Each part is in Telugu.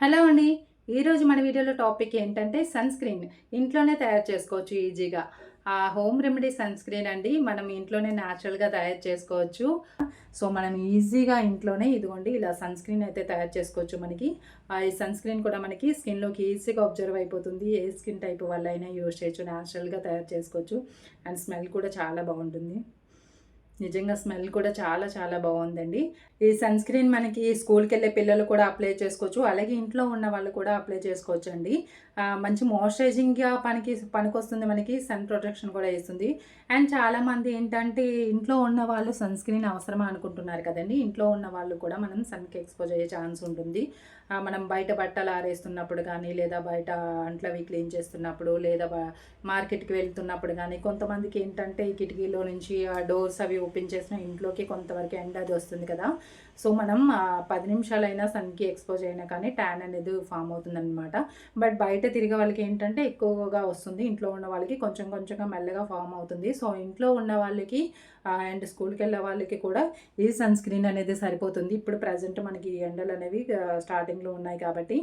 హలో అండి. ఈరోజు మన వీడియోలో టాపిక్ ఏంటంటే సన్ స్క్రీన్ ఇంట్లోనే తయారు చేసుకోవచ్చు ఈజీగా. ఆ హోమ్ రెమెడీ సన్ స్క్రీన్ అండి. మనం ఇంట్లోనే న్యాచురల్గా తయారు చేసుకోవచ్చు. సో మనం ఈజీగా ఇంట్లోనే ఇదిగోండి ఇలా సన్ స్క్రీన్ అయితే తయారు చేసుకోవచ్చు మనకి. ఆ ఈ సన్ స్క్రీన్ కూడా మనకి స్కిన్లోకి ఈజీగా అబ్జర్వ్ అయిపోతుంది. ఏ స్కిన్ టైప్ వల్ల అయినా యూజ్ చేయొచ్చు న్యాచురల్గా తయారు చేసుకోవచ్చు. అండ్ స్మెల్ కూడా చాలా బాగుంటుంది. నిజంగా స్మెల్ కూడా చాలా చాలా బాగుందండి. ఈ సన్ స్క్రీన్ మనకి స్కూల్కి వెళ్ళే పిల్లలు కూడా అప్లై చేసుకోవచ్చు. అలాగే ఇంట్లో ఉన్న వాళ్ళు కూడా అప్లై చేసుకోవచ్చు అండి మంచి మాయిశ్చరైజింగ్గా పనికి పనికొస్తుంది మనకి సన్ ప్రొటెక్షన్ కూడా ఇస్తుంది. అండ్ చాలామంది ఏంటంటే ఇంట్లో ఉన్న వాళ్ళు సన్ స్క్రీన్ అవసరమా అనుకుంటున్నారు కదండి. ఇంట్లో ఉన్న వాళ్ళు కూడా మనం సన్కి ఎక్స్పోజ్ అయ్యే ఛాన్స్ ఉంటుంది. మనం బయట బట్టలు ఆరేస్తున్నప్పుడు కానీ లేదా బయట అంట్లవి క్లీన్ చేస్తున్నప్పుడు లేదా మార్కెట్కి వెళ్తున్నప్పుడు కానీ కొంతమందికి ఏంటంటే కిటికీలో నుంచి ఆ డోర్స్ అవి ఓపెన్ చేసిన ఇంట్లోకి కొంతవరకు ఎండ అది వస్తుంది కదా. సో మనం పది నిమిషాలైనా సన్కి ఎక్స్పోజ్ అయినా కానీ ట్యాన్ అనేది ఫామ్ అవుతుందన్నమాట. బట్ బయట తిరిగే వాళ్ళకి ఏంటంటే ఎక్కువగా వస్తుంది. ఇంట్లో ఉన్న వాళ్ళకి కొంచెం కొంచెంగా మెల్లగా ఫామ్ అవుతుంది. సో ఇంట్లో ఉన్న వాళ్ళకి అండ్ స్కూల్కి వెళ్ళే వాళ్ళకి కూడా ఈ సన్ స్క్రీన్ అనేది సరిపోతుంది. ఇప్పుడు ప్రజెంట్ మనకి ఎండలు అనేవి స్టార్టింగ్లో ఉన్నాయి కాబట్టి.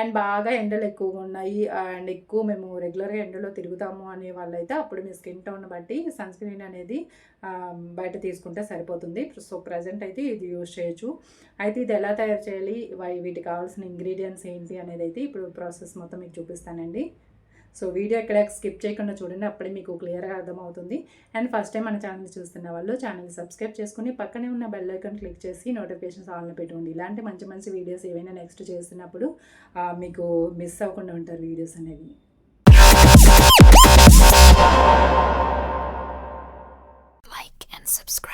అండ్ బాగా ఎండలు ఎక్కువగా ఉన్నాయి. అండ్ ఎక్కువ మేము రెగ్యులర్గా ఎండలో తిరుగుతాము అనే వాళ్ళైతే అప్పుడు మీ స్కిన్ టోన్ బట్టి సన్ స్క్రీన్ అనేది బయట తీసుకుంటే సరిపోతుంది. సో ప్రజెంట్ అయితే ఇది యూజ్ చేయొచ్చు. అయితే ఇది ఎలా తయారు చేయాలి? వై- వీటికి కావాల్సిన ఇంగ్రీడియంట్స్ ఏంటి అనేది అయితే ఇప్పుడు ప్రాసెస్ మొత్తం మీకు చూపిస్తానండి. సో వీడియో ఇక్కడ స్కిప్ చేయకుండా చూడండి అప్పుడే మీకు క్లియర్గా అర్థమవుతుంది. అండ్ ఫస్ట్ టైం మన ఛానల్ చూస్తున్న వాళ్ళు ఛానల్ సబ్స్క్రైబ్ చేసుకుని పక్కనే ఉన్న బెల్ ఐకాన్ క్లిక్ చేసి నోటిఫికేషన్స్ ఆన్లో పెట్టుకోండి. ఇలాంటి మంచి మంచి వీడియోస్ ఏవైనా నెక్స్ట్ చేస్తున్నప్పుడు మీకు మిస్ అవ్వకుండా ఉంటారు వీడియోస్ అనేవి. Like and subscribe.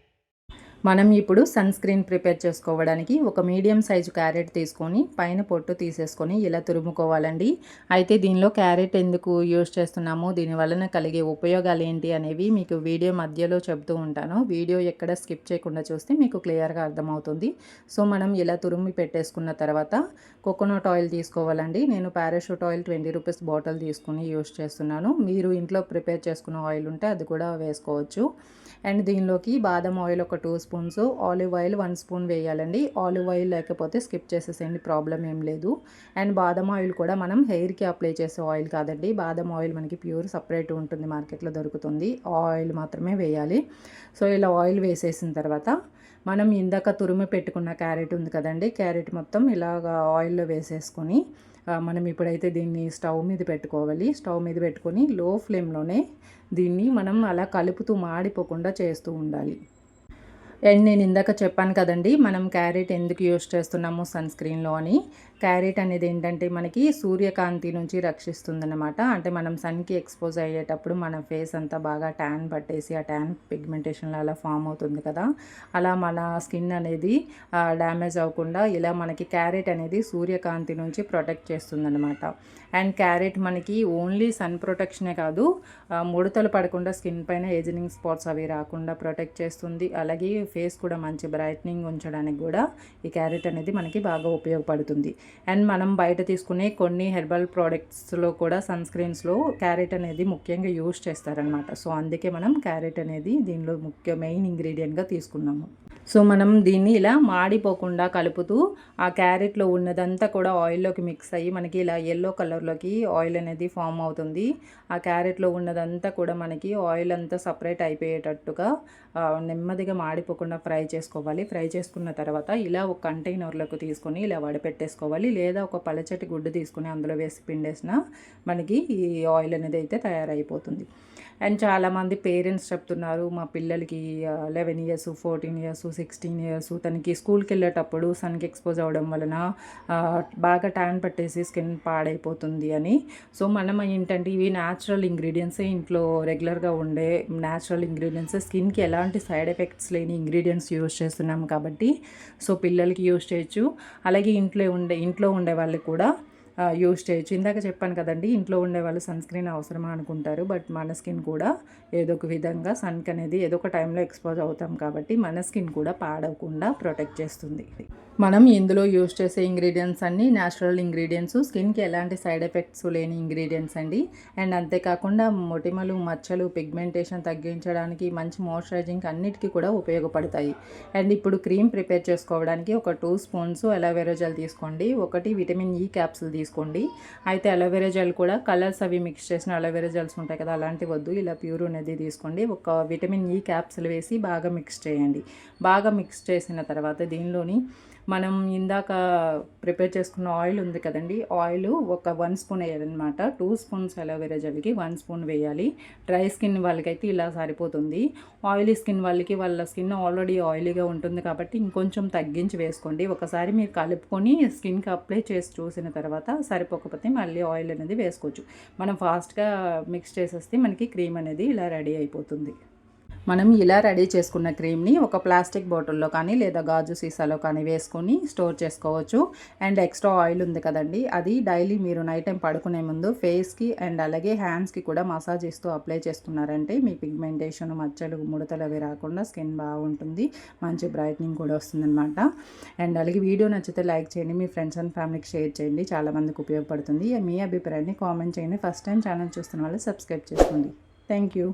మనం ఇప్పుడు సన్ స్క్రీన్ ప్రిపేర్ చేసుకోవడానికి ఒక మీడియం సైజు క్యారెట్ తీసుకొని పైన పొట్టు తీసేసుకొని ఇలా తురుముకోవాలండి. అయితే దీనిలో క్యారెట్ ఎందుకు యూజ్ చేస్తున్నాము? దీని వలన కలిగే ఉపయోగాలు ఏంటి అనేవి మీకు వీడియో మధ్యలో చెబుతూ ఉంటాను. వీడియో ఎక్కడ స్కిప్ చేయకుండా చూస్తే మీకు క్లియర్గా అర్థమవుతుంది. సో మనం ఇలా తురుమి పెట్టేసుకున్న తర్వాత కోకోనట్ ఆయిల్ తీసుకోవాలండి. నేను Parachute oil twenty rupees bottle తీసుకుని యూజ్ చేస్తున్నాను. మీరు ఇంట్లో ప్రిపేర్ చేసుకున్న ఆయిల్ ఉంటే అది కూడా వేసుకోవచ్చు. అండ్ దీనిలోకి బాదం ఆయిల్ ఒక two spoons olive oil one spoon వేయాలండి. ఆలివ్ ఆయిల్ లేకపోతే స్కిప్ చేసేసేయండి ప్రాబ్లం ఏం లేదు. అండ్ బాదం ఆయిల్ కూడా మనం హెయిర్కి అప్లై చేసే ఆయిల్ కాదండి. బాదం ఆయిల్ మనకి ప్యూర్ సపరేట్ ఉంటుంది మార్కెట్లో దొరుకుతుంది. ఆయిల్ మాత్రమే వేయాలి. సో ఇలా ఆయిల్ వేసేసిన తర్వాత మనం ఇందాక తురిమి పెట్టుకున్న క్యారెట్ ఉంది కదండి క్యారెట్ మొత్తం ఇలాగ ఆయిల్లో వేసేసుకొని మనం ఇప్పుడైతే దీన్ని స్టవ్ మీద పెట్టుకోవాలి. స్టవ్ మీద పెట్టుకొని లో ఫ్లేమ్లోనే దీన్ని మనం అలా కలుపుతూ మాడిపోకుండా చేస్తూ ఉండాలి. అండ్ నేను ఇందాక చెప్పాను కదండి మనం క్యారెట్ ఎందుకు యూస్ చేస్తున్నాము సన్ స్క్రీన్లో అని. క్యారెట్ అనేది ఏంటంటే మనకి సూర్యకాంతి నుంచి రక్షిస్తుందన్నమాట. అంటే మనం సన్కి ఎక్స్పోజ్ అయ్యేటప్పుడు మన ఫేస్ అంతా బాగా ట్యాన్ పట్టేసి ఆ ట్యాన్ పిగ్మెంటేషన్లో అలా ఫామ్ అవుతుంది కదా. అలా మన స్కిన్ అనేది డ్యామేజ్ అవ్వకుండా ఇలా మనకి క్యారెట్ అనేది సూర్యకాంతి నుంచి ప్రొటెక్ట్ చేస్తుందన్నమాట. అండ్ క్యారెట్ మనకి ఓన్లీ సన్ ప్రొటెక్షనే కాదు ముడతలు పడకుండా స్కిన్ పైన ఏజనింగ్ స్పాట్స్ అవి రాకుండా ప్రొటెక్ట్ చేస్తుంది. అలాగే ఫేస్ కూడా మంచి బ్రైట్నింగ్ ఉంచడానికి కూడా ఈ క్యారెట్ అనేది మనకి బాగా ఉపయోగపడుతుంది. అండ్ మనం బయట తీసుకునే కొన్ని హెర్బల్ ప్రోడక్ట్స్లో కూడా సన్ స్క్రీన్స్లో క్యారెట్ అనేది ముఖ్యంగా యూజ్ చేస్తారనమాట సో అందుకే మనం క్యారెట్ అనేది దీనిలో ముఖ్య మెయిన్ ఇంగ్రీడియంట్గా తీసుకున్నాము. సో మనం దీన్ని ఇలా మాడిపోకుండా కలుపుతూ ఆ క్యారెట్లో ఉన్నదంతా కూడా ఆయిల్లోకి మిక్స్ అయ్యి మనకి ఇలా ఎల్లో కలర్ కలర్లోకి ఆయిల్ అనేది ఫామ్ అవుతుంది. ఆ క్యారెట్లో ఉన్నదంతా కూడా మనకి ఆయిల్ అంతా సపరేట్ అయిపోయేటట్టుగా నెమ్మదిగా మాడిపోకుండా ఫ్రై చేసుకోవాలి. ఫ్రై చేసుకున్న తర్వాత ఇలా ఒక కంటైనర్లోకి తీసుకొని ఇలా వడపెట్టేసుకోవాలి. లేదా ఒక పలచటి గుడ్డు తీసుకొని అందులో వేసి పిండేసిన మనకి ఈ ఆయిల్ అనేది అయితే తయారైపోతుంది. అండ్ చాలామంది పేరెంట్స్ చెప్తున్నారు మా పిల్లలకి eleven years fourteen years sixteen years తనకి స్కూల్కి వెళ్ళేటప్పుడు సన్కి ఎక్స్పోజ్ అవ్వడం వలన బాగా ట్యాన్ పట్టేసి స్కిన్ పాడైపోతుంది అని. సో మనం ఏంటంటే ఇవి న్యాచురల్ ఇంగ్రీడియంట్సే ఇంట్లో రెగ్యులర్గా ఉండే న్యాచురల్ ఇంగ్రీడియంట్స్ స్కిన్కి ఎలాంటి సైడ్ ఎఫెక్ట్స్ లేని ఇంగ్రీడియంట్స్ యూస్ చేస్తున్నాం కాబట్టి సో పిల్లలకి యూస్ చేయొచ్చు. అలాగే ఇంట్లో ఉండే ఇంట్లో ఉండే వాళ్ళకి కూడా యూస్ చేయొచ్చు ఇందాక చెప్పాను కదండి ఇంట్లో ఉండే వాళ్ళు సన్ స్క్రీన్ అవసరమా అనుకుంటారు బట్ మన స్కిన్ కూడా ఏదో ఒక విధంగా సన్కి అనేది ఏదో ఒక టైంలో ఎక్స్పోజ్ అవుతాం కాబట్టి మన స్కిన్ కూడా పాడవకుండా ప్రొటెక్ట్ చేస్తుంది. మనం ఇందులో యూజ్ చేసే ఇంగ్రీడియంట్స్ అన్నీ న్యాచురల్ ఇంగ్రీడియంట్స్ స్కిన్కి ఎలాంటి సైడ్ ఎఫెక్ట్స్ లేని ఇంగ్రీడియంట్స్ అండి. అండ్ అంతేకాకుండా మొటిమలు మచ్చలు పిగ్మెంటేషన్ తగ్గించడానికి మంచి మాయిశ్చరైజింగ్ అన్నిటికీ కూడా ఉపయోగపడతాయి. అండ్ ఇప్పుడు క్రీమ్ ప్రిపేర్ చేసుకోవడానికి ఒక టూ స్పూన్స్ అలోవెరా జెల్ తీసుకోండి ఒకటి విటమిన్ e ఈ క్యాప్సూల్ తీసుకోండి. తీసుకోండి. అయితే అలోవెరా జెల్ కూడా కలర్స్ అవి మిక్స్ చేసిన అలోవెరా జెల్స్ ఉంటాయి కదా అలాంటి వద్దు. ఇలా ప్యూర్ అనేది తీసుకోండి. ఒక విటమిన్ e ఈ క్యాప్సులు వేసి బాగా మిక్స్ చేయండి. బాగా మిక్స్ చేసిన తర్వాత దీనిలోని మనం ఇందాక ప్రిపేర్ చేసుకున్న ఆయిల్ ఉంది కదండి ఆయిల్ ఒక వన్ స్పూన్ వేయాలన్నమాట. టూ స్పూన్స్ అలోవెరా జెల్కి వన్ స్పూన్ వేయాలి. డ్రై స్కిన్ వాళ్ళకైతే ఇలా సరిపోతుంది. ఆయిలీ స్కిన్ వాళ్ళకి వాళ్ళ స్కిన్ ఆల్రెడీ ఆయిలీగా ఉంటుంది కాబట్టి ఇంకొంచెం తగ్గించి వేసుకోండి. ఒకసారి మీరు కలుపుకొని స్కిన్కి అప్లై చేసి చూసిన తర్వాత సరిపోకపోతే మళ్ళీ ఆయిల్ అనేది వేసుకోవచ్చు. మనం ఫాస్ట్గా మిక్స్ చేసేస్తే మనకి క్రీమ్ అనేది ఇలా రెడీ అయిపోతుంది. మనం ఇలా రెడీ చేసుకున్న క్రీమ్ని ఒక ప్లాస్టిక్ బాటిల్లో కానీ లేదా గాజు సీసాలో కానీ వేసుకొని స్టోర్ చేసుకోవచ్చు. అండ్ ఎక్స్ట్రా ఆయిల్ ఉంది కదండి అది డైలీ మీరు నైట్ టైం పడుకునే ముందు ఫేస్కి అండ్ అలాగే హ్యాండ్స్కి కూడా మసాజ్ ఇస్తూ అప్లై చేస్తున్నారంటే మీ పిగ్మెంటేషన్ మచ్చలు ముడతలు అవి రాకుండా స్కిన్ బాగుంటుంది మంచి బ్రైట్నింగ్ కూడా వస్తుందన్నమాట. అండ్ అలాగే వీడియో నచ్చితే లైక్ చేయండి మీ ఫ్రెండ్స్ అండ్ ఫ్యామిలీకి షేర్ చేయండి చాలామందికి ఉపయోగపడుతుంది. మీ అభిప్రాయాన్ని కామెంట్ చేయండి. ఫస్ట్ టైం ఛానల్ చూస్తున్న వాళ్ళు సబ్స్క్రైబ్ చేసుకోండి. Thank you.